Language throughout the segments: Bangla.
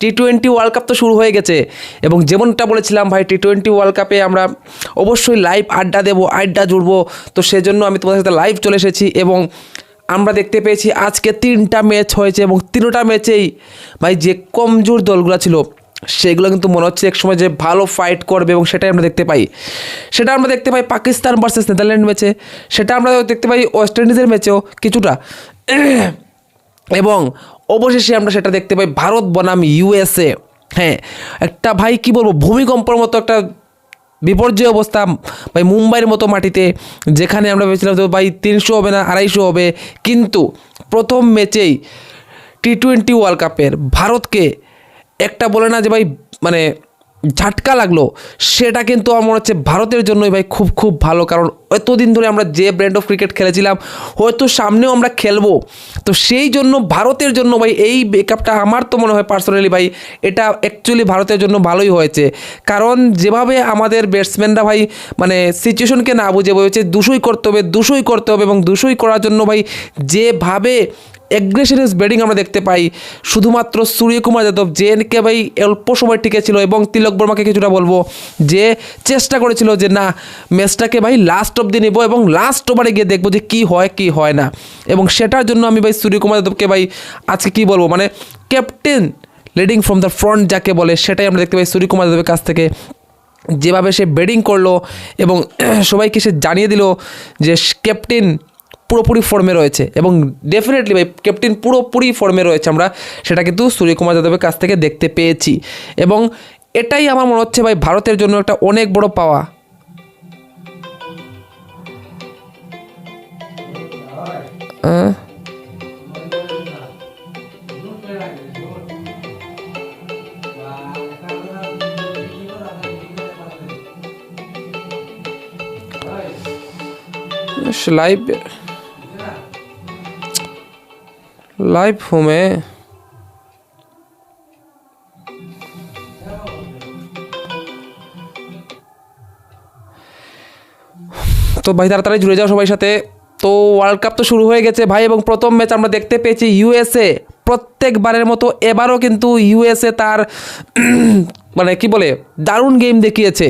টি টোয়েন্টি ওয়ার্ল্ড কাপ তো শুরু হয়ে গেছে এবং যেমনটা বলেছিলাম ভাই টি টোয়েন্টি ওয়ার্ল্ড কাপে আমরা অবশ্যই লাইভ আড্ডা দেবো, আড্ডা জুড়বো। তো সেজন্য আমি তোমাদের সাথে লাইভ চলে এসেছি এবং আমরা দেখতে পেয়েছি আজকে তিনটা ম্যাচ হয়েছে এবং তিনটা ম্যাচেই ভাই যে কমজোর দলগুলো ছিল, সেগুলো কিন্তু মনে হচ্ছে একসময় যে ভালো ফাইট করবে এবং সেটাই আমরা দেখতে পাই। সেটা আমরা দেখতে পাই পাকিস্তান ভার্সেস নেদারল্যান্ড ম্যাচে সেটা আমরা দেখতে পাই ওয়েস্ট ইন্ডিজের ম্যাচেও কিছুটা। এবং অবশেষে আমরা সেটা দেখতে পাই, ভারত বনাম ইউএসএ। হ্যাঁ একটা ভাই কি বলব, ভূমিকম্পর মতো একটা বিপর্যয় অবস্থা, ভাই মুম্বাইয়ের মতো মাটিতে, যেখানে আমরা ভেবেছিলাম তো ভাই তিনশো হবে না, আড়াইশো হবে। কিন্তু প্রথম ম্যাচেই টি টোয়েন্টি ওয়ার্ল্ড কাপের ভারতকে একটা বলে না যে ভাই মানে ঝাটকা লাগল। সেটা কিন্তু আমার হচ্ছে ভারতের জন্যই ভাই খুব খুব ভালো। কারণ এতদিন ধরে আমরা যে ব্র্যান্ড অফ ক্রিকেট খেলেছিলাম, হয়তো সামনেও আমরা খেলব। তো সেই জন্য ভারতের জন্য ভাই এই ব্রেকআপটা আমার তো মনে হয় পার্সোনালি ভাই এটা অ্যাকচুয়ালি ভারতের জন্য ভালোই হয়েছে। কারণ যেভাবে আমাদের ব্যাটসম্যানরা ভাই মানে সিচুয়েশনকে না বুঝে, বলেছে দুশোই করতে হবে, দুশোই করতে হবে এবং দুশোই করার জন্য ভাই যেভাবে অ্যাগ্রেশনিস ব্যাটিং আমরা দেখতে পাই। শুধুমাত্র সূর্যকুমার যাদব জেএনকে ভাই অল্প সময় টিকে ছিল এবং তিলক বর্মাকে কিছুটা বলব, যে চেষ্টা করেছিল যে না, ম্যাচটাকে ভাই লাস্ট অব্দি নেব এবং লাস্ট ওভারে গিয়ে দেখব যে কী হয় কী হয় না। এবং সেটার জন্য আমি ভাই সূর্যকুমার যাদবকে ভাই আজকে কী বলব মানে captain leading from the front যাকে বলে, সেটাই আমরা দেখতে পাই সূর্যকুমার যাদবের কাছ থেকে। যেভাবে সে ব্যাটিং করল এবং সবাইকে সে জানিয়ে দিল যে ক্যাপ্টেন পুরোপুরি ফর্মে রয়েছে এবং ডেফিনেটলি ভাই ক্যাপ্টেন পুরোপুরি ফর্মে রয়েছে আমরা সেটা কিন্তু সূর্যকুমার যাদবের কাছ থেকে দেখতে পেয়েছি। এবং এটাই আমার মনে হচ্ছে ভাই ভারতের জন্য একটা অনেক বড় পাওয়া। আহ, লাইভ হোমে তো ভাই তাড়াতাড়ি জুড়ে যাও সবাই সাথে। তো ওয়ার্ল্ড কাপ তো শুরু হয়ে গেছে ভাই এবং প্রথম ম্যাচ আমরা দেখতে পেয়েছি ইউএসএ প্রত্যেকবারের মতো এবারও কিন্তু ইউএসএ তার মানে কি বলে, দারুণ গেম দেখিয়েছে।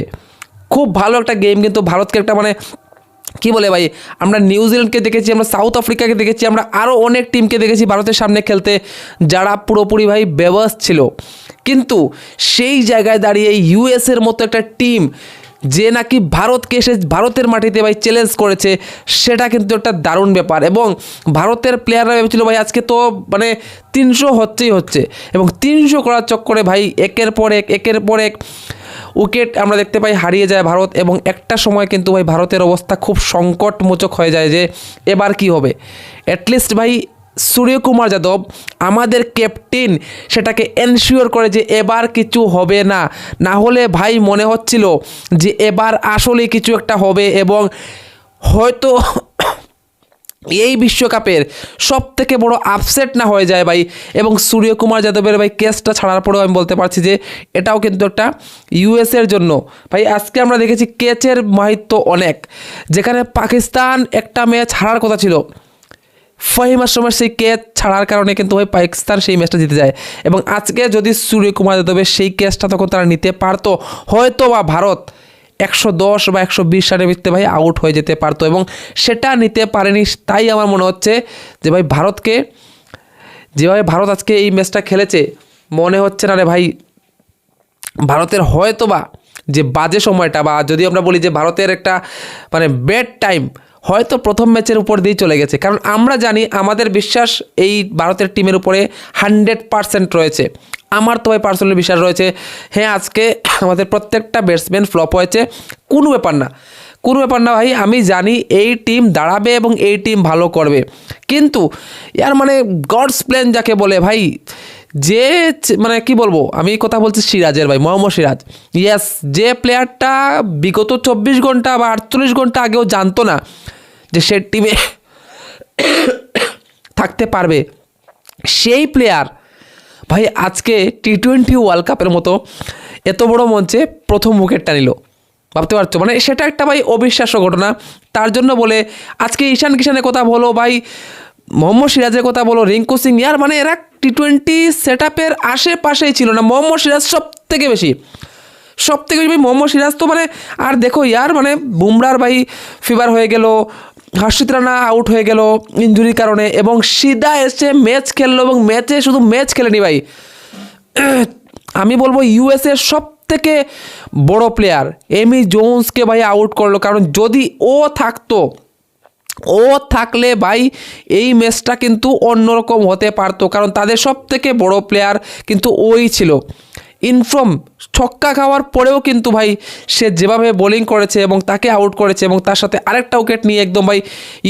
খুব ভালো একটা গেম কিন্তু ভারতকে একটা মানে কি বলে ভাই? আমরা নিউজিল্যান্ডকে দেখেছি, আমরা সাউথ আফ্রিকাকে দেখেছি, আমরা আরও অনেক টিমকে দেখেছি ভারতের সামনে খেলতে, যারা পুরোপুরি ভাই বেবাস ছিল। কিন্তু সেই জায়গায় দাঁড়িয়ে ইউএসের মতো একটা টিম যে নাকি ভারতকে এসে ভারতের মাটিতে ভাই চ্যালেঞ্জ করেছে, সেটা কিন্তু একটা দারুণ ব্যাপার। এবং ভারতের প্লেয়াররা ভেবেছিল ভাই, আজকে তো মানে তিনশো হচ্ছেই হচ্ছে। এবং তিনশো করার চক্করে ভাই, একের পর এক, একের পর এক উইকেট আমরা দেখতে পাই হারিয়ে যায় ভারত এবং একটা সময় কিন্তু ভাই ভারতের অবস্থা খুব সংকটমোচক হয়ে যায় যে এবার কি হবে। অ্যাটলিস্ট ভাই সূর্যকুমার যাদব, আমাদের ক্যাপ্টেন সেটাকে এনশিওর করে যে এবার কিছু হবে না। না হলে ভাই মনে হচ্ছিল যে এবার আসলে কিছু একটা হবে এবং হয়তো এই বিশ্বকাপের সব থেকে বড় আপসেট না হয়ে যায় ভাই? এবং সূর্যকুমার যাদবের ভাই কেসটা ছাড়ার পরেও আমি বলতে পারছি যে এটাও কিন্তু একটা ইউএসের জন্য। ভাই, আজকে আমরা দেখেছি কেচের মাহিত্য অনেক, যেখানে পাকিস্তান একটা ম্যাচ হারার কথা ছিল। ফহিমার সময় সেই ক্যাচ ছাড়ার কারণে কিন্তু ভাই পাকিস্তান সেই ম্যাচটা জিতে যায়। এবং আজকে যদি সূর্যকুমার যাদবের সেই ক্যাচটা তখন তারা নিতে পারতো হয়তো বা ভারত একশো দশ বা একশো বিশ রানের ভিত্তিতে ভাই আউট হয়ে যেতে পারতো এবং সেটা নিতে পারেনি, তাই আমার মনে হচ্ছে যে ভাই ভারতকে, যেভাবে ভারত আজকে এই ম্যাচটা খেলেছে, মনে হচ্ছে না রে ভাই ভারতের হয়তো বা যে বাজে সময়টা বা যদি আমরা বলি যে ভারতের একটা মানে ব্যাড টাইম হয়তো প্রথম ম্যাচের উপর দিয়েই চলে গেছে। কারণ আমরা জানি আমাদের বিশ্বাস এই ভারতের টিমের উপরে হান্ড্রেড পারসেন্ট রয়েছে। আমার তো ভাই পার্সোনালি বিশ্বাস রয়েছে হ্যাঁ আজকে আমাদের প্রত্যেকটা ব্যাটসম্যান ফ্লপ হয়েছে, কোনো ব্যাপার না। কোনো ব্যাপার না ভাই, আমি জানি এই টিম দাঁড়াবে এবং এই টিম ভালো করবে। কিন্তু ইয়ার মানে গডস প্ল্যান যাকে বলে ভাই, যে মানে কি বলব, আমি কথা বলছি সিরাজের ভাই, মোহাম্মদ সিরাজ। ইয়াস যে প্লেয়ারটা বিগত চব্বিশ ঘণ্টা বা আটচল্লিশ ঘণ্টা আগেও জানতো না যে সে টিমে থাকতে পারবে, সেই প্লেয়ার ভাই, আজকে টি টোয়েন্টি ওয়ার্ল্ড কাপের মতো এত বড় মঞ্চে প্রথম উইকেটটা নিল। ভাবতে পারছ? মানে সেটা একটা ভাই অবিশ্বাস্য ঘটনা। তার জন্য বলে, আজকে ঈশান কিষানের কথা বলো, ভাই, মোহাম্মদ সিরাজের কথা বলো, রিঙ্কু সিং, ইয়ার মানে এরা টি টোয়েন্টি সেট আপের আশেপাশেই ছিল না। মোহাম্মদ সিরাজ সব থেকে বেশি। সব থেকে বেশি মোহাম্মদ সিরাজ তো মানে আর দেখো, ইয়ার মানে বুমরার ভাই ফিভার হয়ে গেল হর্ষিত রানা আউট হয়ে গেল ইঞ্জুরির কারণে এবং সিধা এসে ম্যাচ খেললো এবং ম্যাচে শুধু ম্যাচ খেলেনি ভাই। আমি বলব ইউএসএ সব থেকে বড় প্লেয়ার এমি জোন্সকে ভাই আউট করল। কারণ যদি ও থাকতো, ও থাকলে ভাই এই ম্যাচটা কিন্তু অন্যরকম হতে পারতো। কারণ তাদের সব থেকে বড় প্লেয়ার কিন্তু ওই ছিল। ইনফ্রম ছক্কা খাওয়ার পরেও কিন্তু ভাই সে যেভাবে বোলিং করেছে এবং তাকে আউট করেছে এবং তার সাথে আরেকটা উইকেট নিয়ে একদম ভাই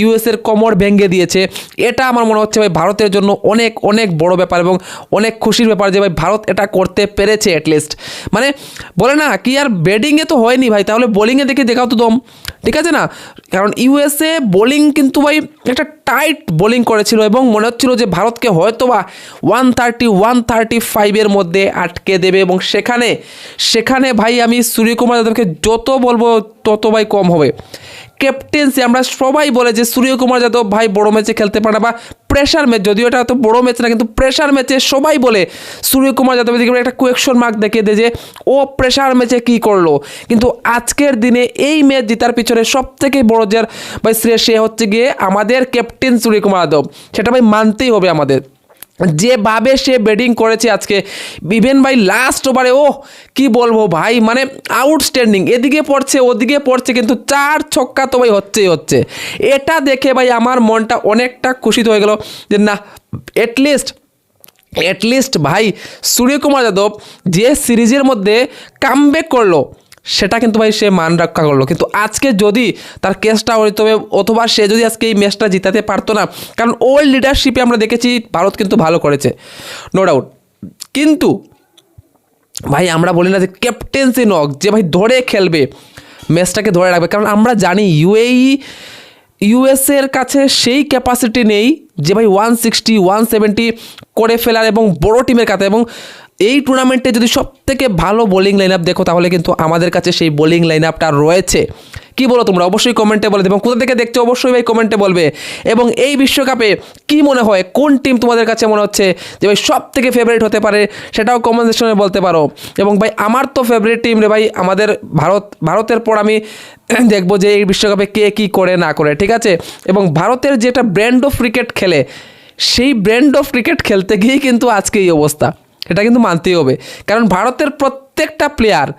ইউএসের কোমর ভেঙে দিয়েছে। এটা আমার মনে হচ্ছে ভাই ভারতের জন্য অনেক অনেক বড় ব্যাপার এবং অনেক খুশির ব্যাপার যে ভাই ভারত এটা করতে পেরেছে অ্যাটলিস্ট মানে বলে না, কি আর ব্যাটিংয়ে তো হয়নি ভাই, তাহলে বোলিংয়ে দেখে দেখাও তো দম। ঠিক আছে না? কারণ ইউএসএ বোলিং কিন্তু ভাই একটা টাইট বোলিং করেছিল এবং মনে হচ্ছিল যে ভারতকে হয়তো বা ওয়ান থার্টি ওয়ান থার্টি ফাইভের মধ্যে আটকে দেবে এবং সেখানে সেখানে ভাই আমি সূর্যকুমার যাদবকে যত বলব তত ভাই কম হবে। ক্যাপ্টেন্সি আমরা সবাই বলে যে সূর্যকুমার যাদব ভাই বড় ম্যাচে খেলতে পারে বা প্রেশার ম্যাচ যদিও এটা তো বড় ম্যাচ না, কিন্তু প্রেশার ম্যাচে সবাই বলে সূর্যকুমার যাদবের দিকে একটা কোয়েকশন মার্ক দেখিয়ে দেয় যে, ও প্রেশার ম্যাচে কী করল? কিন্তু আজকের দিনে এই ম্যাচ জেতার পিছনে সব থেকে বড় যার ভাই শ্রেয়, সে হচ্ছে গিয়ে আমাদের ক্যাপ্টেন সূর্যকুমার যাদব। সেটা ভাই মানতেই হবে আমাদের। যেভাবে সে ব্যাটিং করেছে আজকে ইভেন ভাই লাস্ট ওভারে ও কি বলব ভাই মানে আউটস্ট্যান্ডিং এদিকে পড়ছে, ওদিকে পড়ছে, কিন্তু চার ছক্কা তো ভাই হচ্ছেই হচ্ছে। এটা দেখে ভাই আমার মনটা অনেকটা খুশিত হয়ে গেল যে না অ্যাটলিস্ট অ্যাটলিস্ট ভাই সূর্যকুমার যাদব যে সিরিজের মধ্যে কামব্যাক করল সেটা কিন্তু ভাই সে মান রক্ষা করল। কিন্তু আজকে যদি তার কেসটা হইতে অথবা সে যদি আজকে এই ম্যাচটা জিতাতে পারতো না, কারণ ওল্ড লিডারশিপে আমরা দেখেছি ভারত কিন্তু ভালো করেছে নো ডাউট কিন্তু ভাই, আমরা বলি না যে ক্যাপ্টেন্সি নক যে ভাই ধরে খেলবে ম্যাচটাকে ধরে রাখবে। কারণ আমরা জানি ইউএই ইউএসএর কাছে সেই ক্যাপাসিটি নেই যে ভাই ওয়ান সিক্সটি ওয়ান সেভেন্টি করে ফেলার এবং বড় টিমের কাছে। এবং এই টুর্নামেন্টে যদি সব থেকে ভালো বোলিং লাইন আপ দেখো, তাহলে কিন্তু আমাদের কাছে সেই বোলিং লাইন আপটা রয়েছে। কি বলো তোমরা? অবশ্যই কমেন্টে বলে। এবং কোথা থেকে দেখছ, অবশ্যই ভাই কমেন্টে বলবে। এবং এই বিশ্বকাপে কি মনে হয়? কোন টিম তোমাদের কাছে মনে হচ্ছে যে ভাই সব থেকে ফেভারিট হতে পারে? সেটাও কমেন্ট সেকশনে বলতে পারো। এবং ভাই, আমার তো ফেভারিট টিম রে ভাই, আমাদের ভারত, ভারতের পর আমি দেখব যে এই বিশ্বকাপে কে কি করে, না করে, ঠিক আছে? এবং ভারতের যেটা ব্র্যান্ড অফ ক্রিকেট খেলে, সেই ব্র্যান্ড অফ ক্রিকেট খেলতে গিয়েই কিন্তু আজকে এই অবস্থা। এটা কিন্তু মানতেই হবে। কারণ ভারতের প্রত্যেকটা প্লেয়ার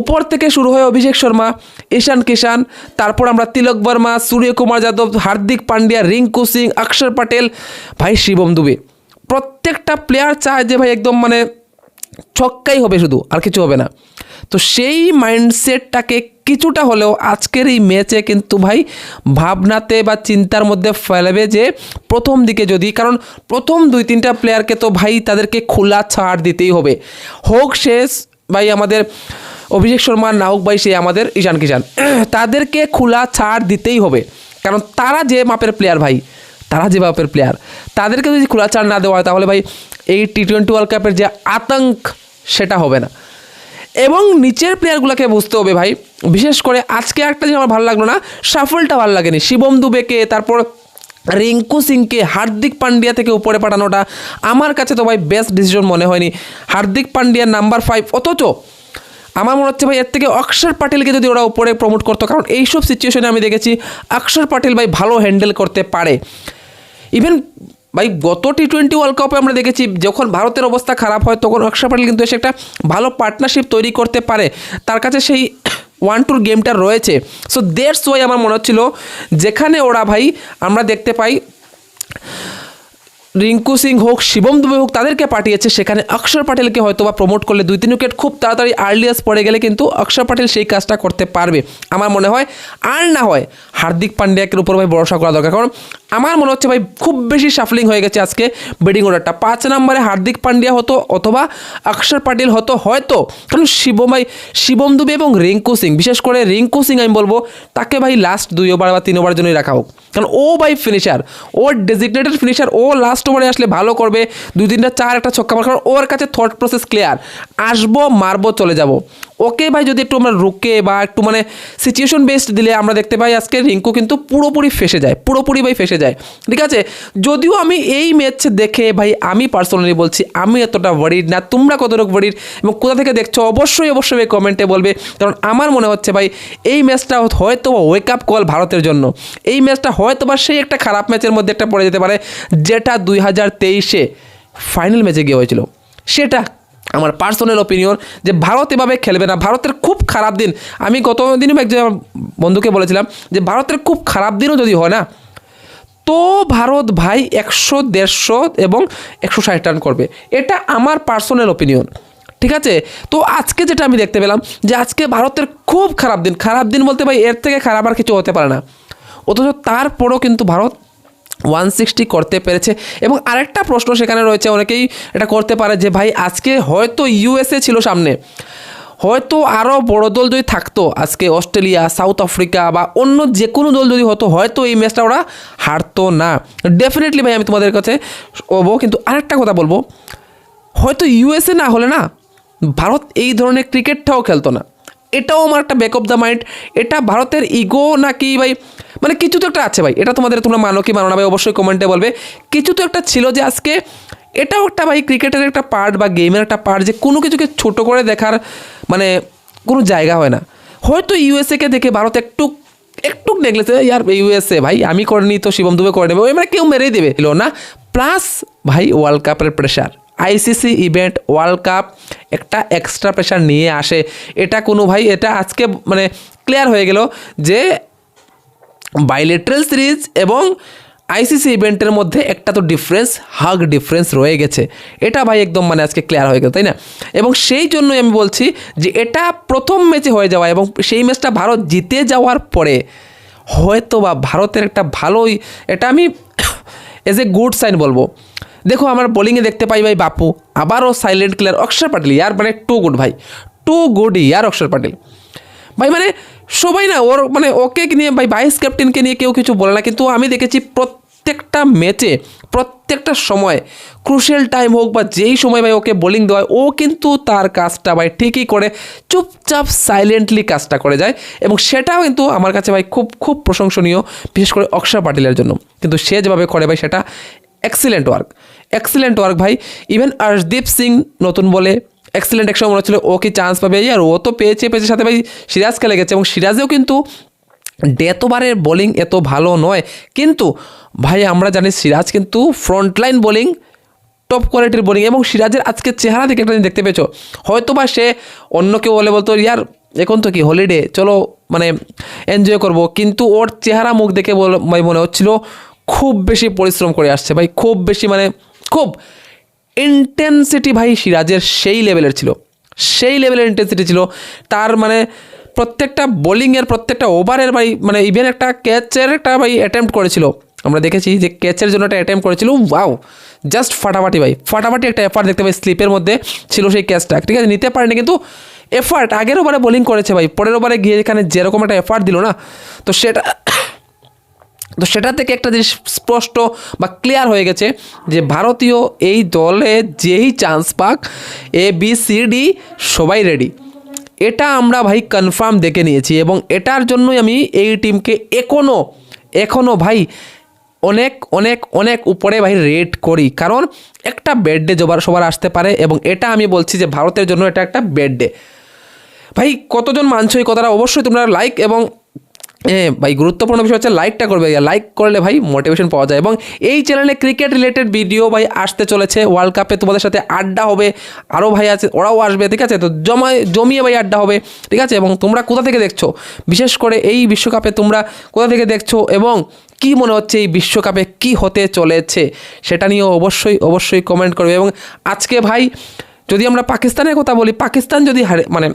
উপর থেকে শুরু হয় অভিষেক শর্মা, ঈশান কিষান তারপর আমরা তিলক বর্মা, সূর্যকুমার যাদব, হার্দিক পান্ডিয়া, রিঙ্কু সিং, অক্ষর পটেল, ভাই শিবম দুবে। প্রত্যেকটা প্লেয়ার চায় যে ভাই একদম মানে ছক্কাই হবে শুধু, আর কিছু হবে না। তো সেই মাইন্ডসেটটাকে কিছুটা হলেও আজকের এই ম্যাচে কিন্তু ভাই ভাবনাতে বা চিন্তার মধ্যে ফেলবে যে প্রথম দিকে যদি, কারণ প্রথম দুই তিনটা প্লেয়ারকে তো ভাই তাদেরকে খোলা ছাড় দিতেই হবে। হোক শেষ, ভাই আমাদের অভিষেক শর্মা না হোক ভাই, সে আমাদের ঈশান কিষান। তাদেরকে খোলা ছাড় দিতেই হবে। কারণ তারা যে মাপের প্লেয়ার ভাই, তারা যে মাপের প্লেয়ার তাদেরকে যদি খোলা ছাড় না দেওয়া হয়, তাহলে ভাই এই টি টোয়েন্টি ওয়ার্ল্ড কাপের যে আতঙ্ক, সেটা হবে না। এবং নিচের প্লেয়ারগুলোকে বুঝতে হবে ভাই। বিশেষ করে আজকে একটা জিনিস আমার ভালো লাগল না সাফলটা ভালো লাগেনি। শিবম দুবেকে, তারপর রিঙ্কু সিংকে, হার্দিক পান্ডিয়া থেকে উপরে পাঠানোটা আমার কাছে তো ভাই বেস্ট ডিসিশন মনে হয়নি। হার্দিক পান্ডিয়া নাম্বার ফাইভ অথচ আমার মনে হচ্ছে ভাই এর থেকে অক্ষর পাটিলকে যদি ওরা উপরে প্রমোট করতো, কারণ এইসব সিচুয়েশনে আমি দেখেছি অক্ষর পাটিল ভাই ভালো হ্যান্ডেল করতে পারে। ইভেন ভাই, গত টি টোয়েন্টি ওয়ার্ল্ড কাপে আমরা দেখেছি, যখন ভারতের অবস্থা খারাপ হয়, তখন অক্ষর পাটিল কিন্তু এসে একটা ভালো পার্টনারশিপ তৈরি করতে পারে। তার কাছে সেই ওয়ান টুর গেমটা রয়েছে। সো দেড়স ওয়াই আমার মনে হচ্ছিল, যেখানে ওরা ভাই, আমরা দেখতে পাই, রিঙ্কু সিং হোক, শিবম দুবে হোক, তাদেরকে পাঠিয়েছে। সেখানে অক্ষর পাটেলকে হয়তো বা প্রমোট করলে দুই তিন উইকেট খুব তাড়াতাড়ি আর্লিয়াস পড়ে গেলে কিন্তু অক্ষর পাটেল সেই কাজটা করতে পারবে। আমার মনে হয়, আর না হয়, হার্দিক পান্ডিয়াকে উপর ভাই ভরসা করা দরকার। কারণ আমার মনে হচ্ছে ভাই খুব বেশি সাফলিং হয়ে গেছে আজকে ব্যাটিং অর্ডারটা পাঁচ নম্বরে হার্দিক পান্ডিয়া হতো অথবা অক্ষর পাটিল হতো হয়তো। কারণ শিবম ভাই, শিবম দুবে এবং রিঙ্কু সিং, বিশেষ করে রিঙ্কু সিং আমি বলব, তাকে ভাই লাস্ট দুই ওভার বা তিন ওভারের জন্যই রাখা হোক। কারণ ও ভাই ফিনিশার ও ডেজিগনেটেড ফিনিশার ও লাস্ট ওভারে আসলে ভালো করবে, দুই তিনটা চার একটা ছক্কা মার, কারণ ওর কাছে থট প্রসেস ক্লিয়ার আসব, মারবো, চলে যাব। ওকে ভাই যদি একটু আমরা রুকে বা একটু মানে সিচুয়েশন বেসড দিলে আমরা দেখতে পাই আজকে রিঙ্কু কিন্তু পুরোপুরি ফেসে যায়, পুরোপুরি ভাই ফেসে যায়। ঠিক আছে? যদিও আমি এই ম্যাচ দেখে ভাই আমি পার্সোনালি বলছি, আমি এতটা ওয়ারিড না, তোমরা কতটুকু ওয়ারিড এবং কোথা থেকে দেখছ অবশ্যই অবশ্যই ভাই কমেন্টে বলবে। কারণ আমার মনে হচ্ছে ভাই এই ম্যাচটা হয়তো ওয়েক আপ কল ভারতের জন্য। এই ম্যাচটা হয়তো বা সেই একটা খারাপ ম্যাচের মধ্যে একটা পড়ে যেতে পারে, যেটা দুই হাজার তেইশে ফাইনাল ম্যাচে গিয়ে হয়েছিল। সেটা আমার পার্সোনাল ওপিনিয়ন যে ভারত এভাবে খেলবে না। ভারতের খুব খারাপ দিন। আমি গত দিনও একজন বন্ধুকে বলেছিলাম যে ভারতের খুব খারাপ দিনও যদি হয় না, তো ভারত ভাই একশো দেড়শো এবং একশো ষাট রান করবে। এটা আমার পার্সোনাল ওপিনিয়ন ঠিক আছে? তো আজকে যেটা আমি দেখতে পেলাম যে আজকে ভারতের খুব খারাপ দিন। খারাপ দিন বলতে ভাই এর থেকে খারাপ আর কিছু হতে পারে না। অথচ তারপরও কিন্তু ভারত ওয়ান সিক্সটি করতে পেরেছে। এবং আরেকটা প্রশ্ন সেখানে রয়েছে, অনেকেই এটা করতে পারে যে, ভাই, আজকে হয়তো ইউএসএ ছিল সামনে। হয়তো আরও বড় দল যদি থাকতো, আজকে অস্ট্রেলিয়া, সাউথ আফ্রিকা বা অন্য যে কোনো দল যদি হতো, হয়তো এই ম্যাচটা ওরা হারতো না। ডেফিনেটলি ভাই, আমি তোমাদের কাছে বলব কিন্তু আরেকটা কথা বলব। হয়তো ইউএসএ না হলে না, ভারত এই ধরনের ক্রিকেটটাও খেলতো না। এটাও আমার একটা ব্যাক অফ দ্য মাইন্ড এটা ভারতের ইগো নাকি, ভাই মানে কিছু তো একটা আছে ভাই, এটা তোমাদের তোমরা মানো কি মানো না ভাই, অবশ্যই কমেন্টে বলবে। কিছু তো একটা ছিল যে আজকে এটাও একটা ভাই ক্রিকেটের একটা পার্ট বা গেমের একটা পার্ট যে কোনো কিছুকে ছোট করে দেখার মানে কোনো জায়গা হয় না। হয়তো ইউএসএকে দেখে ভারত একটু একটু নেগলেছে, ইয়ার ইউএসএ ভাই, আমি করিনি তো, শিবম দুবে করে নেবে। মানে কেউ মেরেই দেবে, এলো না। প্লাস ভাই ওয়ার্ল্ড কাপের pressure ICC event world cup একটা এক্সট্রা প্রেশার নিয়ে আসে। এটা কোনো ভাই, এটা আজকে মানে ক্লিয়ার হয়ে গেল যে বাইলেটারাল সিরিজ এবং আইসিসি ইভেন্টের মধ্যে একটা তো ডিফারেন্স হাগ ডিফারেন্স রয়ে গেছে। এটা ভাই একদম মানে আজকে ক্লিয়ার হয়ে গেল, তাই না? এবং সেই জন্যই আমি বলছি যে এটা প্রথম ম্যাচে হয়ে যাওয়া এবং সেই ম্যাচটা ভারত জিতে যাওয়ার পরে হয়তো বা ভারতের একটা ভালোই, এটা আমি এজ এ গুড সাইন বলব। দেখো আমার বোলিংয়ে দেখতে পাই ভাই বাপু, আবারও সাইলেন্ট ক্লিয়ার অক্ষর পাটিল, ইয়ার মানে টু গুড ভাই। Too good year Axar Patel. ভাই মানে সবাই না, ওর মানে ওকে নিয়ে ভাই ভাইস ক্যাপ্টেনকে নিয়ে কেউ কিছু বলে না। কিন্তু আমি দেখেছি প্রত্যেকটা ম্যাচে প্রত্যেকটা সময় ক্রুশিয়াল টাইম হোক বা যেই সময় ভাই ওকে বোলিং দেওয়া হয়, ও কিন্তু তার কাজটা ভাই ঠিকই করে, চুপচাপ সাইলেন্টলি কাজটা করে যায়। এবং সেটাও কিন্তু আমার কাছে ভাই খুব খুব প্রশংসনীয়, বিশেষ করে অক্ষর পাটিলের জন্য। কিন্তু সে যেভাবে করে ভাই, সেটা এক্সিলেন্ট ওয়ার্ক এক্সিলেন্ট ওয়ার্ক ভাই। ইভেন অর্শদীপ সিং নতুন বলে এক্সিলেন্ট একসময় মনে হচ্ছিল, ও কি চান্স পাবে? আর ও তো পেয়েছে পেয়েছে, সাথে ভাই সিরাজ খেলে গেছে এবং সিরাজেও কিন্তু ডেথ ওভারের বোলিং এত ভালো নয়। কিন্তু ভাই, আমরা জানি সিরাজ কিন্তু ফ্রন্টলাইন বোলিং টপ কোয়ালিটির বোলিং এবং সিরাজের আজকে চেহারা থেকে একটা দেখতে পেয়েছ। হয়তো বা সে অন্য কেউ বলে বলতো, ইয়ার, এখন তো কি হলিডে চলো মানে এনজয় করব। কিন্তু ওর চেহারা মুখ দেখে বল মনে হচ্ছিল, খুব বেশি পরিশ্রম করে আসছে। ভাই, খুব বেশি মানে খুব ইন্টেন্সিটি ভাই সিরাজের সেই লেভেলের ছিল। সেই লেভেলের ইন্টেন্সিটি ছিল। তার মানে প্রত্যেকটা বোলিংয়ের প্রত্যেকটা ওভারের ভাই মানে ইভেন একটা ক্যাচের একটা ভাই অ্যাটেম্প্ট করেছিল। আমরা দেখেছি যে ক্যাচের জন্য একটা অ্যাটেম্প করেছিল। ওয়াও জাস্ট ফাটাফাটি ভাই। ফাটাফাটি একটা এফার্ট দেখতে পাই স্লিপের মধ্যে ছিল সেই ক্যাচটা ঠিক আছে, নিতে পারেনি কিন্তু এফার্ট আগের ওভারে বোলিং করেছে ভাই। পরের ওভারে গিয়ে এখানে যেরকম একটা এফার্ট দিল না, তো সেটা তো সেটা থেকে একটা জিনিস স্পষ্ট বা ক্লিয়ার হয়ে গেছে যে ভারতীয় এই দলে যেই চান্স পাক এ বি সি ডি সবাই রেডি এটা আমরা ভাই কনফার্ম দেখে নিয়েছি এবং এটার জন্যই আমি এই টিমকে এখনও এখনও ভাই অনেক অনেক অনেক উপরে ভাই রেট করি। কারণ একটা বেড ডে জবার সবার আসতে পারে এবং এটা আমি বলছি যে ভারতের জন্য এটা একটা বেড ডে ভাই কতজন মানছো এই কথাটা অবশ্যই তোমরা লাইক এবং ভাই, গুরুত্বপূর্ণ বিষয় হচ্ছে লাইকটা করবে। লাইক করলে ভাই মোটিভেশন পাওয়া যায়। এবং এই চ্যানেলে ক্রিকেট রিলেটেড ভিডিও ভাই আসতে চলেছে। ওয়ার্ল্ড কাপে তোমাদের সাথে আড্ডা হবে। আরও ভাই আছে, ওরাও আসবে, ঠিক আছে? তো জমায়, জমিয়ে ভাই আড্ডা হবে, ঠিক আছে? এবং তোমরা কোথা থেকে দেখছ? বিশেষ করে এই বিশ্বকাপে তোমরা কোথা থেকে দেখছ? এবং কি মনে হচ্ছে এই বিশ্বকাপে কি হতে চলেছে? সেটা নিয়েও অবশ্যই অবশ্যই কমেন্ট করবে। এবং আজকে ভাই, যদি আমরা পাকিস্তানের কথা বলি, পাকিস্তান যদি হারে মানে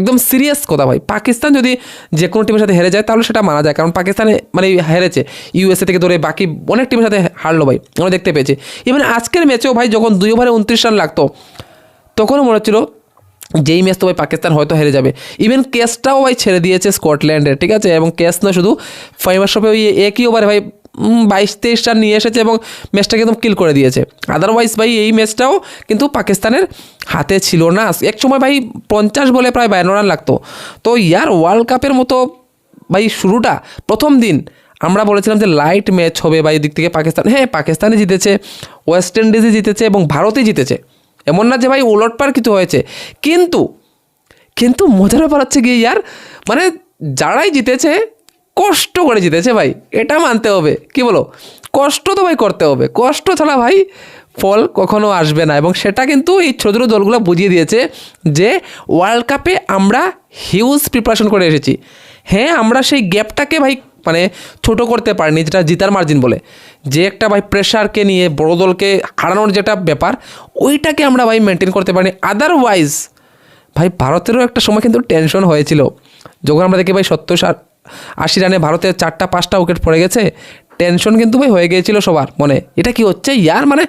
একদম সিরিয়াস কথা ভাই। পাকিস্তান যদি যে কোনো টিমের সাথে হেরে যায়, তাহলে সেটা মানা যায়। কারণ পাকিস্তানে মানে হেরেছে। ইউএসএ থেকে ধরে বাকি অনেক টিমের সাথে হারলো ভাই। আমরা দেখতে পেয়েছি। ইভেন আজকের ম্যাচেও ভাই যখন দুই ওভারে উনত্রিশ রান লাগতো, তখনও মনে হচ্ছিল যেই ম্যাচ তো ভাই পাকিস্তান হয়তো হেরে যাবে। ইভেন কেসটাও ভাই ছেড়ে দিয়েছে স্কটল্যান্ডের, ঠিক আছে? এবং কেস নয় শুধু ফাইমার শপে ওই একই ওভারে ভাই বাইশ তেইশ রান নিয়ে এসেছে এবং ম্যাচটাকে একদম কিল করে দিয়েছে। আদারওয়াইজ ভাই, এই ম্যাচটাও কিন্তু পাকিস্তানের হাতে ছিল না। এক সময় ভাই পঞ্চাশ বলে প্রায় বায়ান্ন রান লাগতো। তো ইয়ার ওয়ার্ল্ড কাপের মতো ভাই শুরুটা, প্রথম দিন আমরা বলেছিলাম যে লাইট ম্যাচ হবে বা এই দিক থেকে পাকিস্তান। হ্যাঁ পাকিস্তানে জিতেছে ওয়েস্ট ইন্ডিজে জিতেছে এবং ভারতে জিতেছে। এমন না যে ভাই উলটপার কিছু হয়েছে। কিন্তু কিন্তু মজার ব্যাপার হচ্ছে গিয়ে ইয়ার মানে যারাই জিতেছে কষ্ট করে জিতেছে ভাই, এটা মানতে হবে। কি বলো? কষ্ট তো ভাই করতে হবে। কষ্ট ছাড়া ভাই ফল কখনো আসবে না এবং সেটা কিন্তু এই ছোটো ছোটো দলগুলো বুঝিয়ে দিয়েছে যে ওয়ার্ল্ড কাপে আমরা হিউজ প্রিপারেশন করে এসেছি। হ্যাঁ আমরা সেই গ্যাপটাকে ভাই মানে ছোট করতে পারিনি, যেটা জিতার মার্জিন বলে। যে একটা ভাই প্রেশারকে নিয়ে বড় দলকে হারানোর যেটা ব্যাপার, ওইটাকে আমরা ভাই মেনটেন করতে পারিনি। আদারওয়াইজ ভাই ভারতেরও একটা সময় কিন্তু টেনশন হয়েছিল। যখন আমরা দেখি ভাই ষাট- আশি রানে ভারতের চারটা, পাঁচটা উইকেট পড়ে গেছে। টেনশন কিন্তু ভাই হয়ে গিয়েছিল সবার মনে। এটা কি হচ্ছে? ইয়ার মানে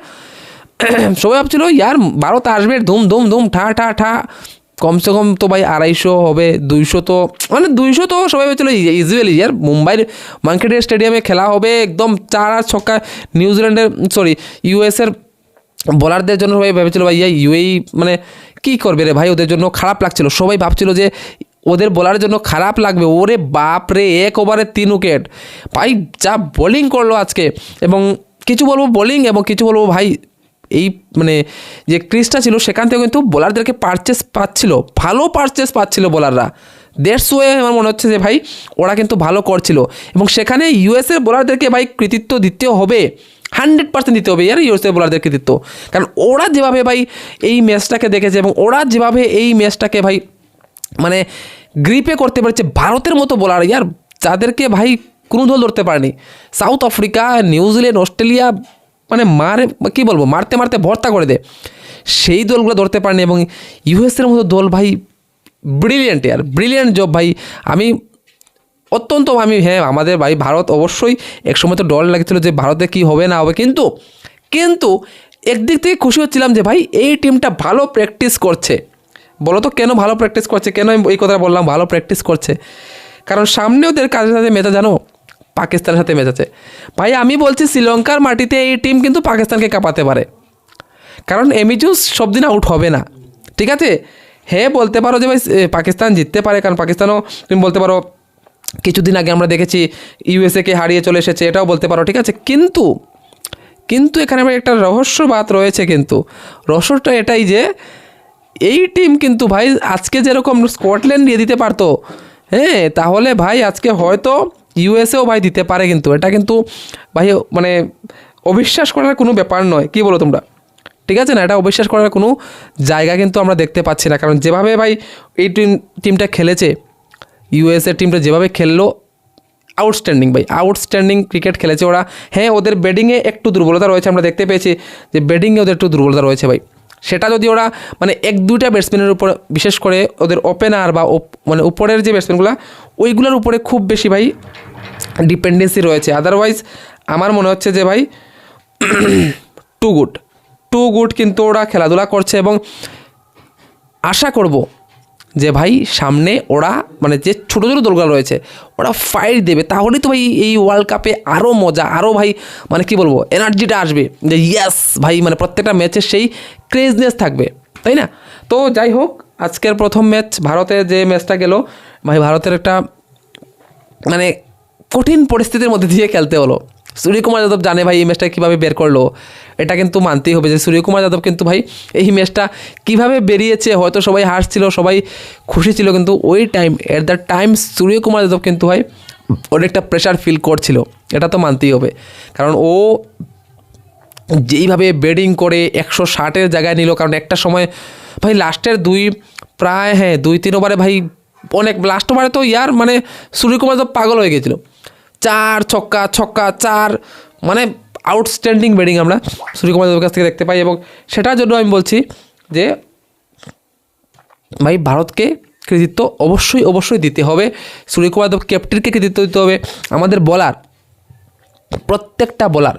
সবাই ভাবছিল, ইয়ার ভারত আসবে, ধুম ধুম ধুম, ঠা ঠা ঠা। কমসে কম তো ভাই আড়াইশো হবে, দুইশো তো মানে দুইশো তো সবাই ভেবেছিল ইজিওয়ালি ইয়ার মুম্বাইয়ের মার্কেটের স্টেডিয়ামে খেলা হবে, একদম চার আর ছক্কা নিউজিল্যান্ডের সরি ইউএসের বোলারদের জন্য সবাই ভেবেছিল, ভাই, ইয়া, ইউএই মানে কী করবে রে ভাই? ওদের জন্য খারাপ লাগছিল। সবাই ভাবছিল যে ওদের বোলারের জন্য খারাপ লাগবে। ওরে বাপ রে, এক ওভারে তিন উইকেট। ভাই, যা বোলিং করল আজকে। এবং কিছু বলব বোলিং এবং কিছু বলব ভাই, এই মানে যে ক্রিজটা ছিল, সেখান থেকে কিন্তু বোলারদেরকে পারচেস পাচ্ছিল। ভালো পারচেস পাচ্ছিল বোলাররা দেড়শ ওয়ে আমার মনে হচ্ছে যে ভাই, ওরা কিন্তু ভালো করছিল। এবং সেখানে ইউএসএর বোলারদেরকে ভাই কৃতিত্ব দিতে হবে। হান্ড্রেড পার্সেন্ট দিতে হবে। ইয়ার ইউএসএ বোলারদের কৃতিত্ব। কারণ ওরা যেভাবে ভাই এই ম্যাচটাকে দেখেছে এবং ওরা যেভাবে এই ম্যাচটাকে ভাই মানে গ্রিপে করতে পেরেছে ভারতের মতো বোলার ইয়ার যাদেরকে ভাই কোনো দল ধরতে পারেনি। সাউথ আফ্রিকা নিউজিল্যান্ড অস্ট্রেলিয়া মানে মারে, কী বলব, মারতে মারতে ভর্তা করে দেয়। সেই দলগুলো ধরতে পারেনি এবং ইউএসের মতো দল ভাই ব্রিলিয়েন্ট ইয়ার ব্রিলিয়েন্ট জব ভাই। আমি অত্যন্ত, আমি হ্যাঁ আমাদের ভাই ভারত অবশ্যই একসময় তো ডর লাগছিল যে ভারতে কি হবে, না হবে। কিন্তু কিন্তু একদিক থেকে খুশি হচ্ছিলাম যে ভাই এই টিমটা ভালো প্র্যাকটিস করছে। বলো তো কেন ভালো প্র্যাকটিস করছে? কেন আমি এই কথা বললাম? ভালো প্র্যাকটিস করছে। কারণ সামনে ওদের কাজের সাথে মেচা জানো? পাকিস্তানের সাথে ম্যাচ আছে ভাই, আমি বলছি, শ্রীলঙ্কার মাটিতে এই টিম কিন্তু পাকিস্তানকে কাঁপাতে পারে। কারণ এমিজুস সব দিন আউট হবে না। ঠিক আছে? হ্যাঁ বলতে পারো যে, ভাই পাকিস্তান জিততে পারে। কারণ পাকিস্তানও তুমি বলতে পারো, কিছুদিন আগে আমরা দেখেছি ইউএসএকে হারিয়ে চলে এসেছে, এটাও বলতে পারো, ঠিক আছে? কিন্তু কিন্তু এখানে একটা রহস্যবাদ রয়েছে কিন্তু। রহস্যটা এটাই যে এই টিম কিন্তু ভাই আজকে যেরকম স্কটল্যান্ড দিয়ে দিতে পারতো হ্যাঁ তাহলে ভাই আজকে হয়তো ইউএসএও ভাই দিতে পারে কিন্তু। এটা কিন্তু ভাই মানে অবিশ্বাস করার কোনো ব্যাপার নয়, কি বলো তোমরা? ঠিক আছে না? এটা অবিশ্বাস করার কোনো জায়গা কিন্তু আমরা দেখতে পাচ্ছি না। কারণ যেভাবে ভাই এই টিম টিমটা খেলেছে ইউএসএ টিমটা যেভাবে খেললো আউটস্ট্যান্ডিং ভাই আউটস্ট্যান্ডিং ক্রিকেট খেলেছে ওরা। হ্যাঁ ওদের ব্যাটিংয়ে একটু দুর্বলতা রয়েছে, আমরা দেখতে পেয়েছি যে ব্যাটিংয়ে ওদের একটু দুর্বলতা রয়েছে ভাই। সেটা যদি ওরা মানে এক দুইটা ব্যাটসম্যানের উপর বিশেষ করে ওদের ওপেনার বা মানে উপরের যে ব্যাটসম্যানগুলো ওইগুলোর উপরে খুব বেশি ভাই ডিপেন্ডেন্সি রয়েছে। আদারওয়াইজ আমার মনে হচ্ছে যে ভাই টু গুড টু গুড কিন্তু ওরা খেলাধুলা করছে এবং আশা করব যে ভাই সামনে ওরা মানে যে ছোটো ছোটো দলগুলো রয়েছে, ওরা ফাইট দেবে। তাহলেই তো ভাই এই ওয়ার্ল্ড কাপে আরও মজা আরও ভাই মানে কি বলব এনার্জিটা আসবে। যে ইয়াস ভাই মানে প্রত্যেকটা ম্যাচের সেই ক্রেজনেস থাকবে, তাই না? তো যাই হোক, আজকের প্রথম ম্যাচ ভারতের যে ম্যাচটা গেল, ভাই ভারতের একটা মানে কঠিন পরিস্থিতির মধ্যে দিয়ে খেলতে হলো। সূর্যকুমার যাদব জানে ভাই এই ম্যাচটা কীভাবে বের করল। এটা কিন্তু মানতেই হবে যে সূর্যকুমার যাদব কিন্তু ভাই এই ম্যাচটা কীভাবে বেরিয়েছে, হয়তো সবাই হাসছিল, সবাই খুশি ছিল, কিন্তু ওই time at the time Suryakumar Yadav কিন্তু ভাই অনেকটা প্রেশার ফিল করছিল। এটা তো মানতেই হবে। কারণ ও যেইভাবে বেডিং করে একশো ষাটের জায়গায় নিল, কারণ একটা সময় ভাই লাস্টের দুই প্রায় হ্যাঁ দুই, তিন ওভারে ভাই অনেক লাস্ট ওভারে তো ইয়ার মানে সূর্যকুমার তো পাগল হয়ে গেছিল। চার ছক্কা ছক্কা, চার মানে আউটস্ট্যান্ডিং বেডিং আমরা সূর্যকুমার যাদবের কাছ থেকে দেখতে পাই এবং সেটার জন্য আমি বলছি যে ভাই ভারতকে কৃতিত্ব অবশ্যই অবশ্যই দিতে হবে। সূর্যকুমার যাদব ক্যাপ্টেনকে কৃতিত্ব দিতে হবে। আমাদের বলার প্রত্যেকটা বোলার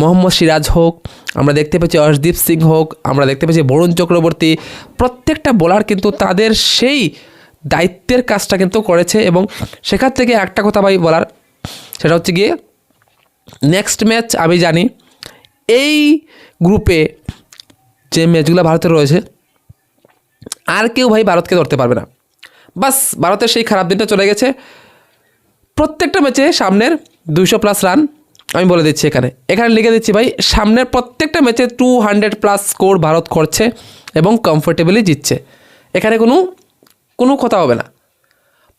মোহাম্মদ সিরাজ হোক, আমরা দেখতে পাচ্ছি অর্শদীপ সিং হোক, আমরা দেখতে পাচ্ছি বরুণ চক্রবর্তী, প্রত্যেকটা বোলার কিন্তু তাদের সেই দায়িত্বের কাজটা কিন্তু করেছে এবং সেখান থেকে একটা কথা ভাই বলার সেটা হচ্ছে গিয়ে নেক্সট ম্যাচ আমি জানি এই গ্রুপে যে ম্যাচগুলো ভারতের রয়েছে, আর কেউ ভাই ভারতকে ধরতে পারবে না। বাস, ভারতের সেই খারাপ দিনটা চলে গেছে। প্রত্যেকটা ম্যাচে সামনের দুইশো প্লাস রান আমি বলে দিচ্ছি এখানে। এখানে লিখে দিচ্ছি ভাই, সামনের প্রত্যেকটা ম্যাচে two hundred plus score Bharat করছে এবং কমফোর্টেবলি জিতছে। এখানে কোনো কোনো কথা হবে না।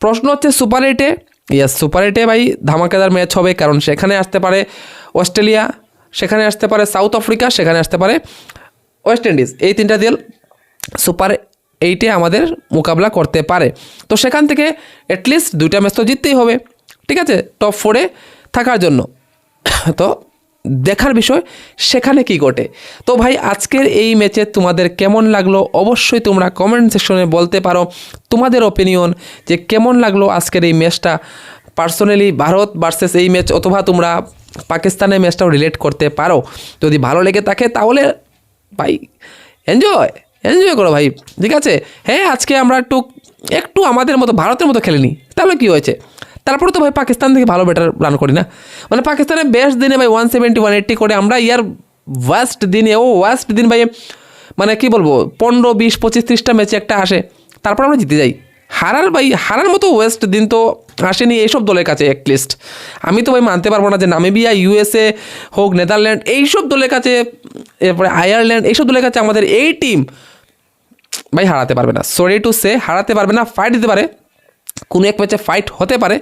প্রশ্ন হচ্ছে সুপার এইটে ইয়াস সুপার এটে ভাই ধামাকাদার ম্যাচ হবে কারণ সেখানে আসতে পারে অস্ট্রেলিয়া, সেখানে আসতে পারে সাউথ আফ্রিকা সেখানে আসতে পারে ওয়েস্ট ইন্ডিজ এই তিনটা দল সুপার এইটে আমাদের মোকাবিলা করতে পারে। তো সেখান থেকে অ্যাটলিস্ট দুইটা ম্যাচ তো জিততেই হবে। ঠিক আছে? টপ ফোরে থাকার জন্য। তো দেখার বিষয়, সেখানে কি ঘটে? তো ভাই, আজকের এই ম্যাচে তোমাদের কেমন লাগল? অবশ্যই তোমরা কমেন্ট সেকশনে বলতে পারো তোমাদের ওপিনিয়ন যে কেমন লাগল আজকের এই ম্যাচটা পার্সোনালি ভারত ভার্সেস এই ম্যাচ অথবা তোমরা পাকিস্তানের ম্যাচটাও রিলেট করতে পারো। যদি ভালো লেগে থাকে তাহলে ভাই এনজয় এনজয় করো ভাই, ঠিক আছে? হ্যাঁ আজকে আমরা একটু একটু আমাদের মতো, ভারতের মতো খেলিনি। তাহলে কি হয়েছে? তারপরে তো ভাই পাকিস্তান থেকে ভালো ব্যাটার রান করি না। মানে পাকিস্তানের বেস্ট দিনে ভাই ওয়ান সেভেন্টি ওয়ান এইট্টি করে আমরা ইয়ার ওয়াস্ট দিনে ও ওয়াস্ট দিন ভাই মানে কি বলব, পনেরো, বিশ, পঁচিশ, ত্রিশটা ম্যাচে একটা আসে। তারপর আমরা জিতে যাই। হারার ভাই, হারার মতো ওয়েস্ট দিন তো আসেনি এইসব দলের কাছে লিস্ট আমি তো ভাই মানতে পারব না যে নামিবিয়া ইউএসএ হোক, নেদারল্যান্ড, এইসব দলের কাছে, এরপরে আয়ারল্যান্ড, এইসব দলের কাছে আমাদের এই টিম ভাই হারাতে পারবে না। সরি টু সে হারাতে পারবে না ফাইট দিতে পারে। কোনো এক ম্যাচে ফাইট হতে পারে,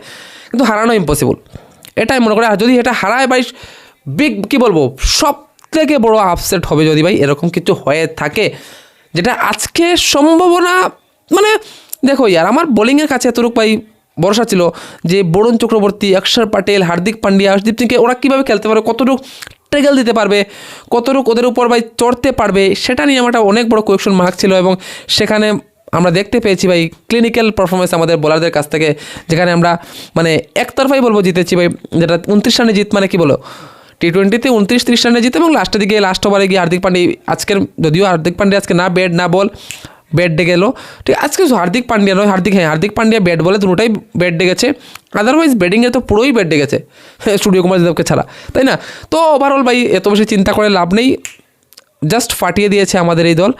কিন্তু হারানো ইম্পসিবল এটাই মনে করে আর যদি এটা হারায় ভাই বিগ কী বলব সব থেকে বড় আপসেট হবে যদি ভাই এরকম কিছু হয়ে থাকে, যেটা আজকে সম্ভাবনা মানে দেখো ইয়ার, আমার বোলিংয়ের কাছে এতটুকু ভাই ভরসা ছিল যে বরুণ চক্রবর্তী, অক্ষর প্যাটেল হার্দিক পান্ডিয়া হর্ষদীপ সিংকে ওরা কীভাবে খেলতে পারবে, কতটুকু ট্রেগেল দিতে পারবে, কতটুকু ওদের উপর ভাই চড়তে পারবে, সেটা নিয়ে আমার অনেক বড় কোয়েকশন মার্ক ছিল এবং সেখানে আমরা দেখতে পেয়েছি ভাই ক্লিনিক্যাল পারফরমেন্স আমাদের বোলারদের কাছ থেকে, যেখানে আমরা মানে একতরফাই বলব জিতেছি ভাই, যেটা উনত্রিশ রানে জিত মানে কি বলো? টি টোয়েন্টিতে উনত্রিশ, ত্রিশ রানে জিতে এবং লাস্টের দিকে লাস্ট ওভারে গিয়ে হার্দিক পান্ডে, আজকের, যদিও হার্দিক পান্ডে আজকে না ব্যাট না বল ব্যাট ডে গেলো। ঠিক আজকে হার্দিক পান্ডিয়া নয়, হার্দিক হ্যাঁ হার্দিক পান্ডিয়া ব্যাট বলে দুটোটাই ব্যাট ডেগেছে আদারওয়াইজ ব্যাটিংয়ে তো পুরোই ব্যাট ডেগেছে স্টুডিও কুমার যাদবকে ছাড়া, তাই না? তো ওভারঅল ভাই, এত বেশি চিন্তা করে লাভ নেই জাস্ট ফাটিয়ে দিয়েছে আমাদের এই দল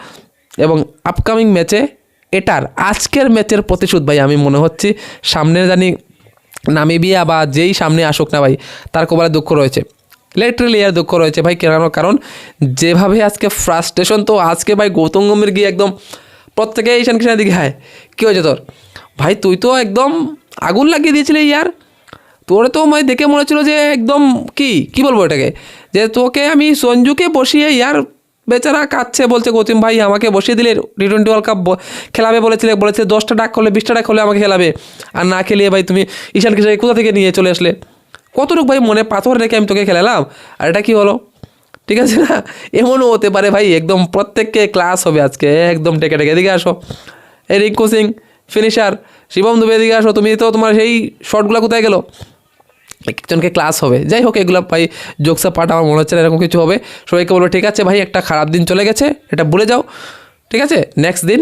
এবং আপকামিং ম্যাচে এটার আজকের ম্যাচের প্রতিশোধ ভাই আমি মনে হচ্ছে সামনে জানি নামিবিয়া বা যেই সামনে আসুক না ভাই, তার কবারে দুঃখ রয়েছে। লিটারেলি এর দুঃখ রয়েছে ভাই কেন কারণ যেভাবে আজকে ফ্রাস্ট্রেশন তো আজকে ভাই গৌতম গম্ভীর গিয়ে একদম প্রত্যেকে ঈশান কৃষ্ণের দিকে হ্যাঁ। কী হয়েছে তোর? ভাই তুই তো একদম আগুন লাগিয়ে দিয়েছিলি ইয়ার। তোরে তো মানে দেখে মনে হচ্ছিল যে একদম কি কি বলব এটাকে? যে তোকে আমি সঞ্জুকে বসিয়ে ইয়ার বেচারা কাচ্ছে বলছে, গৌতম ভাই, আমাকে বসিয়ে দিলে টি টোয়েন্টি ওয়ার্ল্ড কাপ খেলাবে বলেছিলে, বলেছে, দশটা ডাক করলে, বিশটা ডাক করলে আমাকে খেলাবে। আর না খেলিয়ে ভাই, তুমি ঈশান কৃষ্ণকে কোথা থেকে নিয়ে চলে আসলে? কতটুকু ভাই মনে পাথর রেখে আমি তোকে খেলালাম? আর এটা কি হলো? ঠিক আছে না? এমনও হতে পারে ভাই, একদম প্রত্যেককে ক্লাস হবে আজকে, একদম টেকে টেকে। এদিকে আসো। এই রিঙ্কু সিং ফিনিশার শিবম দুবে, এদিকে আসো। তুমি তো তোমার সেই শর্টগুলো কোথায় গেলো? একজনকে ক্লাস হবে। যাই হোক, এগুলো ভাই জোকসা পাঠ আমার মনে হচ্ছে না, এরকম কিছু হবে। সবাইকে বলব, ঠিক আছে ভাই, একটা খারাপ দিন চলে গেছে, এটা ভুলে যাও। ঠিক আছে? নেক্সট দিন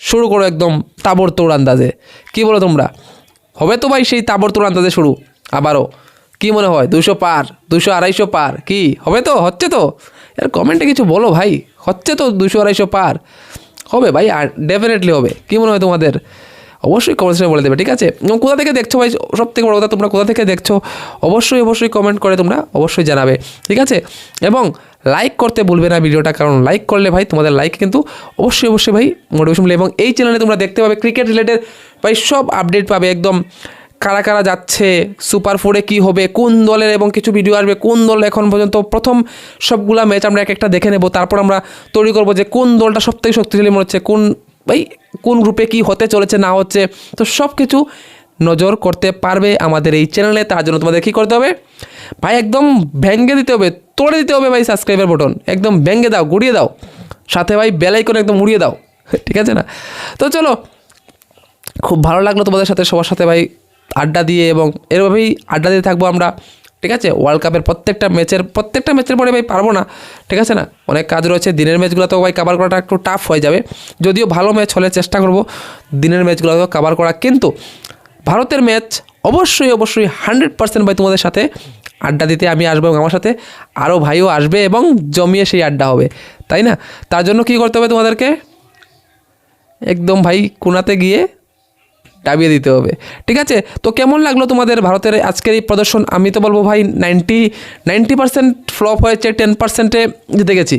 শুরু করো একদম তাবর তোড় আন্দাজে। কী বলো তোমরা? হবে তো ভাই সেই তাবর তোড় আন্দাজে শুরু, আবারও। কি মনে হয়? দুশো পার, দুশো আড়াইশো পার, কি? হবে তো? হচ্ছে তো? এর কমেন্টে কিছু বলো ভাই। হচ্ছে তো দুশো আড়াইশো পার? হবে ভাই ডেফিনেটলি হবে। কি মনে হয় তোমাদের? অবশ্যই কমেন্ট সেকশনে বলে দেবে, ঠিক আছে? এবং কোথা থেকে দেখছ ভাই? সব থেকে বড় কথা, তোমরা কোথা থেকে দেখছ? অবশ্যই অবশ্যই কমেন্ট করে তোমরা, অবশ্যই জানাবে, ঠিক আছে? এবং লাইক করতে ভুলবে না ভিডিওটা কারণ লাইক করলে ভাই তোমাদের লাইক কিন্তু অবশ্যই অবশ্যই ভাই মোটিভেশন মিলে এবং এই চ্যানেলে তোমরা দেখতে পাবে ক্রিকেট রিলেটেড ভাই সব আপডেট পাবে, একদম কারা কারা যাচ্ছে সুপার ফোরে কী হবে, কোন দলের এবং কিছু ভিডিও আসবে, কোন দল এখন পর্যন্ত প্রথম সবগুলা ম্যাচ আমরা এক একটা দেখে নেব। তারপর আমরা তৈরি করব যে কোন দলটা সবথেকে শক্তিশালী মনে হচ্ছে, কোন ভাই, কোন গ্রুপে কি হতে চলেছে, না হচ্ছে, তো সব কিছু নজর করতে পারবে আমাদের এই চ্যানেলে তার জন্য তোমাদের কী করতে হবে? ভাই, একদম ভেঙ্গে দিতে হবে তোড়ে দিতে হবে ভাই সাবস্ক্রাইবার বটন একদম ভেঙ্গে দাও, গুড়িয়ে দাও। সাথে ভাই বেলাই করে একদম উড়িয়ে দাও, ঠিক আছে না? তো চলো, খুব ভালো লাগল তোমাদের সাথে সবার সাথে ভাই আড্ডা দিয়ে এবং এরভাবেই আড্ডা দিয়ে থাকব আমরা। ঠিক আছে? ওয়ার্ল্ড কাপের প্রত্যেকটা ম্যাচের প্রত্যেকটা ম্যাচের পরে ভাই পারব না, ঠিক আছে না? অনেক কাজ রয়েছে, দিনের ম্যাচগুলো তো ভাই কাভার করাটা একটু টাফ হয়ে যাবে। যদিও ভালো ম্যাচ হলে চেষ্টা করব দিনের ম্যাচগুলো কাভার করা। কিন্তু ভারতের ম্যাচ অবশ্যই অবশ্যই হান্ড্রেড পার্সেন্ট ভাই তোমাদের সাথে আড্ডা দিতে আমি আসব এবং আমার সাথে আরও ভাইও আসবে এবং জমিয়ে সেই আড্ডা হবে। তাই না? তার জন্য কী করতে হবে তোমাদেরকে? একদম ভাই কোনাতে গিয়ে ডাবিয়ে দিতে হবে ঠিক আছে তো কেমন লাগলো তোমাদের ভারতের আজকের এই প্রদর্শন আমি তো বলবো ভাই নাইনটি নাইনটি পার্সেন্ট ফ্লপ হয়েছে টেন পার্সেন্টে জিতে গেছি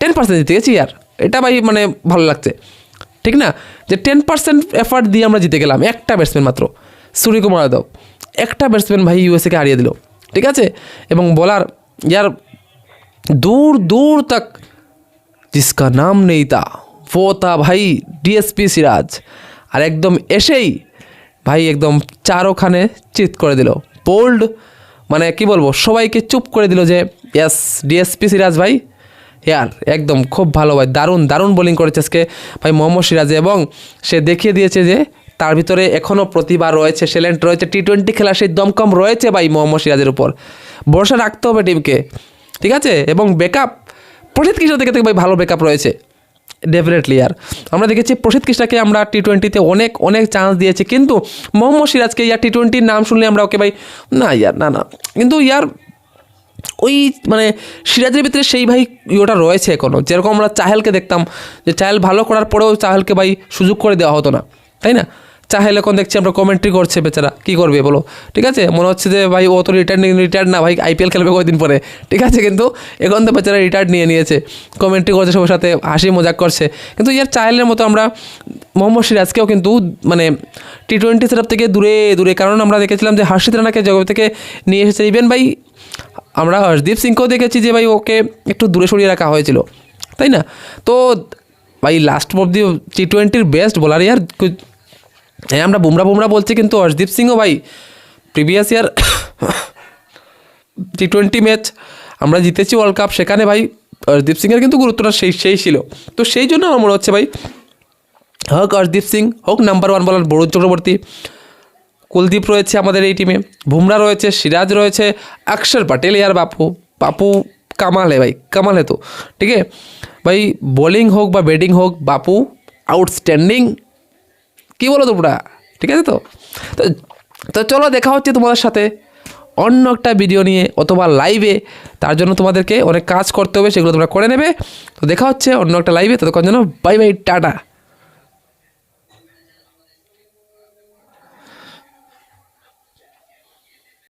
টেন পার্সেন্ট জিতে গেছি আর এটা ভাই মানে ভালো লাগছে ঠিক না যে টেন পার্সেন্ট এফার্ট দিয়ে আমরা জিতে গেলাম একটা ব্যাটসম্যান মাত্র সূর্যকুমার যাদব একটা ব্যাটসম্যান ভাই ইউএসএকে হারিয়ে দিল ঠিক আছে এবং বলার ইয়ার दूर दूर तक जिसका नाम नहीं था वो था ভাই ডিএসপি সিরাজ আর একদম এসেই ভাই একদম চারোখানে চিত করে দিল। বোল্ড মানে কি বলব, সবাইকে চুপ করে দিল যে ইয়াস ডিএসপি সিরাজ ভাই, ইয়ার, একদম খুব ভালো ভাই, দারুণ দারুণ বোলিং করেছে আজকে ভাই মোহাম্মদ সিরাজে এবং সে দেখিয়ে দিয়েছে যে, তার ভিতরে এখনও প্রতিভা রয়েছে সেলেন্ট রয়েছে টি টোয়েন্টি খেলা সেই দমকম রয়েছে ভাই মোহাম্মদ সিরাজের উপর। ভরসা রাখতে হবে টিমকে ঠিক আছে? এবং ব্যাকআপ প্রসিদ্ধ থেকে থেকে ভাই ভালো ব্যাকআপ রয়েছে। ডেফিনেটলি আর আমরা দেখেছি প্রসিদ্ধ কৃষ্ণাকে আমরা টি টোয়েন্টিতে অনেক অনেক চান্স দিয়েছি। কিন্তু মোহাম্মদ সিরাজকে ইয়ার টি টোয়েন্টির নাম শুনলে আমরা ওকে ভাই, না ইয়ার, না না। কিন্তু ইয়ার ওই মানে সিরাজের ভিতরে সেই ভাই ইয়েটা রয়েছে এখনও যেরকম আমরা চাহেলকে দেখতাম, যে চাহেল ভালো করার পরেও চাহেলকে ভাই সুযোগ করে দেওয়া হতো না। তাই না? চাহেল এখন দেখছি আমরা কমেন্ট্রি করছে বেচারা, কী করবে বলো? ঠিক আছে? মনে হচ্ছে যে ভাই ও তো রিটায়ার রিটায়ার্ড না, ভাই আইপিএল খেলবে কয়েকদিন পরে? ঠিক আছে? কিন্তু এখন তো বেচারা রিটায়ার্ড নিয়ে নিয়েছে। কমেন্ট্রি করছে সবার সাথে, হাসি মজাক করছে। কিন্তু ইয়ার চাহেলের মতো আমরা মোহাম্মদ সিরাজকেও কিন্তু মানে টি টোয়েন্টি সেটআপ থেকে দূরে দূরে। কারণ আমরা দেখেছিলাম যে হার্ষিত রানাকে জগৎ থেকে নিয়ে এসেছে। ইভেন ভাই আমরা হর্ষদীপ সিংকেও দেখেছি যে ভাই ওকে একটু দূরে সরিয়ে রাখা হয়েছিল। তাই না? তো ভাই লাস্ট অব্দি টি টোয়েন্টির বেস্ট বোলার ইয়ার। হ্যাঁ আমরা বুমরা বুমরা বলছি কিন্তু হর্ষদীপ সিংও ভাই previous year T twenty match আমরা জিতেছি ওয়ার্ল্ড কাপ সেখানে ভাই হর্ষদীপ সিংয়ের কিন্তু গুরুত্বটা সেই সেই ছিল। তো সেই জন্য আমার মনে হচ্ছে ভাই, হোক হর্ষদীপ সিং, হোক নাম্বার ওয়ান বলার বরুণ চক্রবর্তী, কুলদীপ রয়েছে আমাদের এই টিমে বুমরা রয়েছে, সিরাজ রয়েছে, অক্ষর পটেল ইয়ার বাপু বাপু কামাল হে ভাই, কামাল হে তো, ঠিক? আছে ভাই বোলিং হোক বা ব্যাটিং হোক, বাপু আউটস্ট্যান্ডিং কী বলো তোমরা? ঠিক আছে তো? তো- চলো দেখা হচ্ছে তোমাদের সাথে অন্য একটা ভিডিও নিয়ে অথবা লাইভে তার জন্য তোমাদেরকে অনেক কাজ করতে হবে, সেগুলো তোমরা করে নেবে। তো দেখা হচ্ছে অন্য একটা লাইভে ততক্ষণ জন্য বাই বাই টাটা।